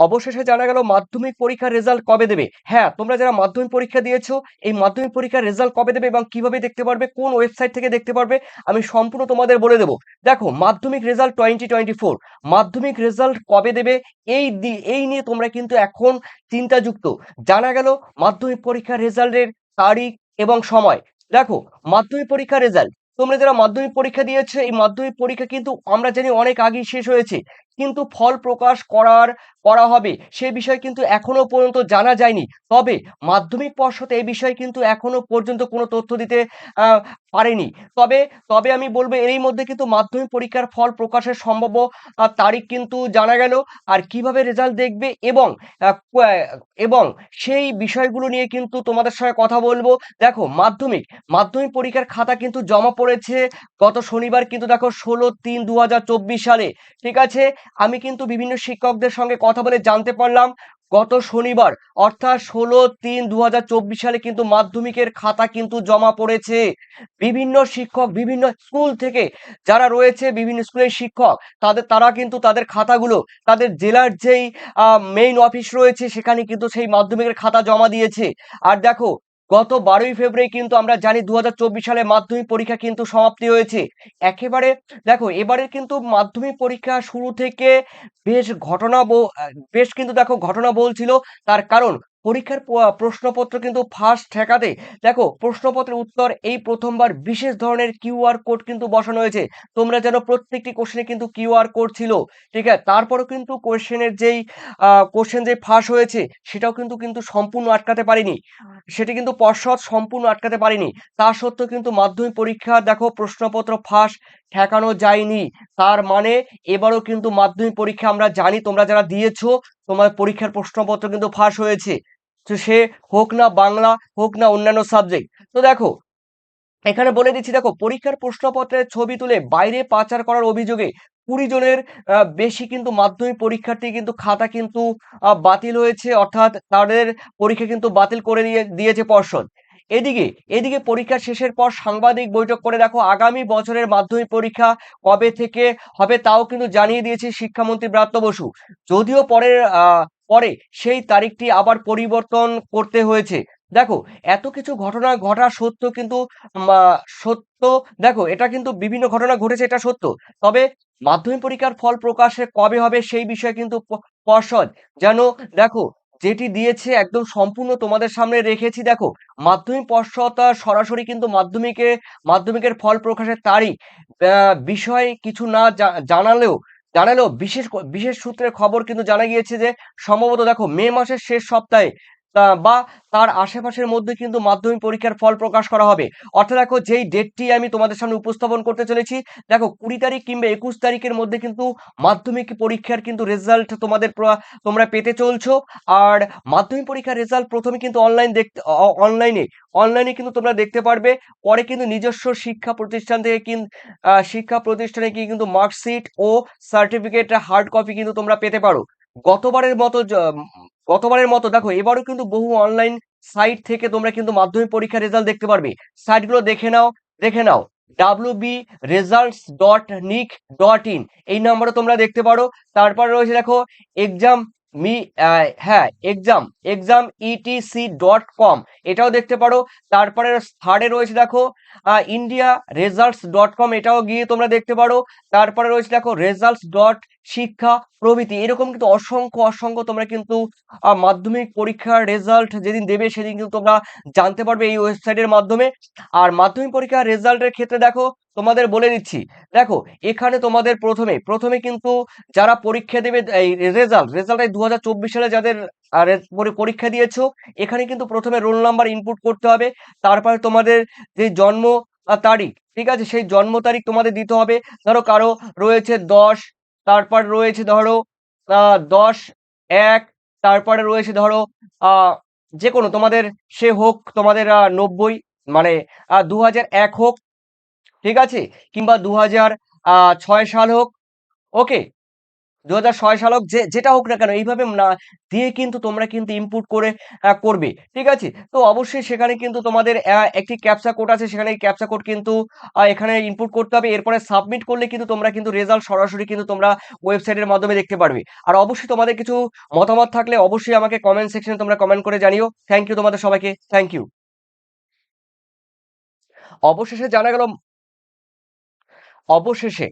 অবশেষে জানা গেল মাধ্যমিক পরীক্ষার রেজাল্ট কবে দেবে? হ্যাঁ তোমরা যারা মাধ্যমিক পরীক্ষা দিয়েছ, এই মাধ্যমিক পরীক্ষার রেজাল্ট কবে দেবে এবং কীভাবে দেখতে পারবে, কোন ওয়েবসাইট থেকে দেখতে পারবে, আমি সম্পূর্ণ তোমাদের বলে দেবো। দেখো, Madhyamik result twenty twenty four Madhyamik result কবে দেবে, এই এই নিয়ে তোমরা কিন্তু এখন চিন্তাযুক্ত। জানা গেল মাধ্যমিক পরীক্ষার রেজাল্টের তারিখ এবং সময়। দেখো, মাধ্যমিক পরীক্ষার রেজাল্ট তোমরা যারা মাধ্যমিক পরীক্ষা দিয়েছ, এই মাধ্যমিক পরীক্ষা কিন্তু আমরা জানি অনেক আগেই শেষ হয়েছে। কিন্তু ফল প্রকাশ করার, করা হবে। সে বিষয় কিন্তু এখনও পর্যন্ত জানা যায়নি। তবে মাধ্যমিক পর্ষদ এই বিষয়ে কিন্তু এখনও পর্যন্ত কোনো তথ্য দিতে পারেনি। তবে তবে আমি বলব এরই মধ্যে কিন্তু মাধ্যমিক পরীক্ষার ফল প্রকাশের সম্ভাব্য তারিখ কিন্তু জানা গেল। আর কীভাবে রেজাল্ট দেখবে এবং এবং সেই বিষয়গুলো নিয়ে কিন্তু তোমাদের সঙ্গে কথা বলব। দেখো, মাধ্যমিক মাধ্যমিক পরীক্ষার খাতা কিন্তু জমা পড়েছে গত শনিবার কিন্তু দেখো ষোলো তিন দু সালে। ঠিক আছে? আমি কিন্তু বিভিন্ন শিক্ষকদের সঙ্গে কথা বলে জানতে পারলাম, গত শনিবার, অর্থাৎ ষোলো তিন দু সালে কিন্তু মাধ্যমিকের খাতা কিন্তু জমা পড়েছে। বিভিন্ন শিক্ষক, বিভিন্ন স্কুল থেকে যারা রয়েছে, বিভিন্ন স্কুলের শিক্ষক, তাদের, তারা কিন্তু তাদের খাতাগুলো, তাদের জেলার যেই মেইন অফিস রয়েছে, সেখানে কিন্তু সেই মাধ্যমিকের খাতা জমা দিয়েছে। আর দেখো গত বারোই ফেব্রুয়ারি কিন্তু আমরা জানি দু হাজার চব্বিশ সালে মাধ্যমিক পরীক্ষা কিন্তু সমাপ্তি হয়েছে। একেবারে দেখো এবারে কিন্তু মাধ্যমিক পরীক্ষা শুরু থেকে বেশ ঘটনা বেশ কিন্তু দেখো ঘটনা বলছিল। তার কারণ পরীক্ষার প্রশ্নপত্র কিন্তু ফার্স্ট ঠেকাতে দেখো প্রশ্নপত্রের উত্তর এই প্রথমবার বিশেষ ধরনের কিউআর কোড কিন্তু বসানো হয়েছে। তোমরা যেন প্রত্যেকটি কোশ্চেনে কিন্তু কিউআর কোড ছিল ঠিক আছে? তারপরেও কিন্তু কোশ্চেনের যেই কোশ্চেন যে ফাঁস হয়েছে সেটাও কিন্তু কিন্তু সম্পূর্ণ আটকাতে পারেনি। সেটি কিন্তু পর্ষদ সম্পূর্ণ আটকাতে পারেনি। তা সত্ত্বেও কিন্তু মাধ্যমিক পরীক্ষা দেখো প্রশ্নপত্র ফাঁস ঠেকানো যায়নি। তার মানে এবারও কিন্তু মাধ্যমিক পরীক্ষা আমরা জানি, তোমরা যারা দিয়েছ, তোমার পরীক্ষার প্রশ্নপত্র কিন্তু ফাঁস হয়েছে। তো সে হোক না বাংলা, হোক না অন্যান্য সাবজেক্ট তো দেখো, এখানে বলে দিচ্ছি, দেখো, পরীক্ষার প্রশ্নপত্রের ছবি তুলে বাইরে পাচার করার অভিযোগে কুড়ি জনের বেশি কিন্তু মাধ্যমিক পরীক্ষার্থী কিন্তু খাতা কিন্তু বাতিল হয়েছে। অর্থাৎ তাদের পরীক্ষা কিন্তু বাতিল করে দিয়ে, দিয়েছে পর্ষদ। এদিকে এদিকে পরীক্ষা শেষের পর সাংবাদিক বৈঠক করে দেখো, আগামী বছরের মাধ্যমিক পরীক্ষা কবে থেকে হবে তাও কিন্তু জানিয়ে দিয়েছে শিক্ষামন্ত্রী ব্রাত্য বসু। যদিও পরের পরে সেই তারিখটি আবার পরিবর্তন করতে হয়েছে। দেখো, এত কিছু ঘটনা ঘটা সত্য কিন্তু সত্য, দেখো, এটা কিন্তু বিভিন্ন ঘটনা ঘটেছে, এটা সত্য। তবে মাধ্যমিক পরীক্ষার ফল প্রকাশে কবে হবে সেই বিষয়ে কিন্তু পর্ষদ যেন, দেখো যেটি দিয়েছে একদম সম্পূর্ণ তোমাদের সামনে রেখেছি, দেখো। মাধ্যমিক পর্ষদ সরাসরি কিন্তু মাধ্যমিকে, মাধ্যমিকের ফল প্রকাশের তারই বিষয় কিছু না জানালেও জানালেও বিশেষ বিশেষ সূত্রের খবর কিন্তু জানা গিয়েছে যে, সম্ভবত দেখো মে মাসের শেষ সপ্তাহে বা তার আশেপাশের মধ্যে কিন্তু মাধ্যমিক পরীক্ষার ফল প্রকাশ করা হবে। অর্থাৎ দেখো, যেই ডেটটি আমি তোমাদের সামনে উপস্থাপন করতে চলেছি, দেখো, কুড়ি তারিখ কিংবা একুশ তারিখের মধ্যে কিন্তু মাধ্যমিক পরীক্ষার কিন্তু রেজাল্ট তোমাদের তোমরা পেতে চলছো। আর মাধ্যমিক পরীক্ষার রেজাল্ট প্রথমে কিন্তু অনলাইন দেখতে অনলাইনে অনলাইনে কিন্তু তোমরা দেখতে পারবে। পরে কিন্তু নিজস্ব শিক্ষা প্রতিষ্ঠান থেকে কিন্তু শিক্ষা প্রতিষ্ঠানে গিয়ে কিন্তু মার্কশিট ও সার্টিফিকেট হার্ড কপি কিন্তু তোমরা পেতে পারো। গতবারের মতো গতবারের মতো, দেখো, এবারও কিন্তু বহু অনলাইন সাইট থেকে তোমরা কিন্তু মাধ্যমিক পরীক্ষার রেজাল্ট দেখতে পারবে। সাইটগুলো দেখে নাও দেখে নাও। W B results dot nic dot in এই নম্বরে তোমরা দেখতে পারো। তারপর রয়েছে, দেখো এক্সাম মি হ্যাঁ exam exam E T C dot com এটাও দেখতে পারো। তারপরে থার্ডে রয়েছে, দেখো ইন্ডিয়া রেজাল্টস ডট কম এটাও গিয়ে তোমরা দেখতে পারো। তারপরে রয়েছে, দেখো রেজাল্টস ডট শিক্ষা, প্রভৃতি, এরকম কিন্তু অসংখ্য অসংখ্য তোমরা কিন্তু মাধ্যমিক পরীক্ষার রেজাল্ট যেদিন দেবে সেদিন কিন্তু তোমরা জানতে পারবে এই ওয়েবসাইটের মাধ্যমে। আর মাধ্যমিক পরীক্ষার রেজাল্টের ক্ষেত্রে দেখো, তোমাদের বলে দিচ্ছি, দেখো, এখানে তোমাদের প্রথমে প্রথমে কিন্তু যারা পরীক্ষা দেবে, এই রেজাল্ট রেজাল্ট এই দু হাজার চব্বিশ সালে যাদের পরীক্ষা দিয়েছ, এখানে কিন্তু প্রথমে রোল নাম্বার ইনপুট করতে হবে, তারপরে তোমাদের যে জন্ম তারিখ, ঠিক আছে? সেই জন্ম তারিখ তোমাদের দিতে হবে। ধরো কারও রয়েছে দশ তারপর রয়েছে ধরো দশ, এক, তারপরে রয়েছে ধরো যে কোনো তোমাদের সে হোক, তোমাদের নব্বই মানে দু এক হোক, ঠিক আছে? কিংবা দু ছয় সাল হোক, ওকে? দু হাজার ছয় সালক যে, যেটা হোক না কেন, এইভাবে না, দিয়ে কিন্তু তোমরা কিন্তু ইনপুট করে করবে, ঠিক আছে? তো অবশ্যই সেখানে কিন্তু তোমাদের একটি ক্যাপচা কোড আছে, সেখানে ক্যাপচা কোড কিন্তু এখানে ইনপুট করতে হবে, এরপরে সাবমিট করলে কিন্তু তোমরা কিন্তু রেজাল্ট সরাসরি কিন্তু তোমরা ওয়েবসাইটের মাধ্যমে দেখতে পারবে। আর অবশ্যই তোমাদের কিছু মতামত থাকলে অবশ্যই আমাকে কমেন্ট সেকশনে তোমরা কমেন্ট করে জানিও। থ্যাংক ইউ তোমাদের সবাইকে থ্যাংক ইউ অবশেষে জানা গেল, অবশেষে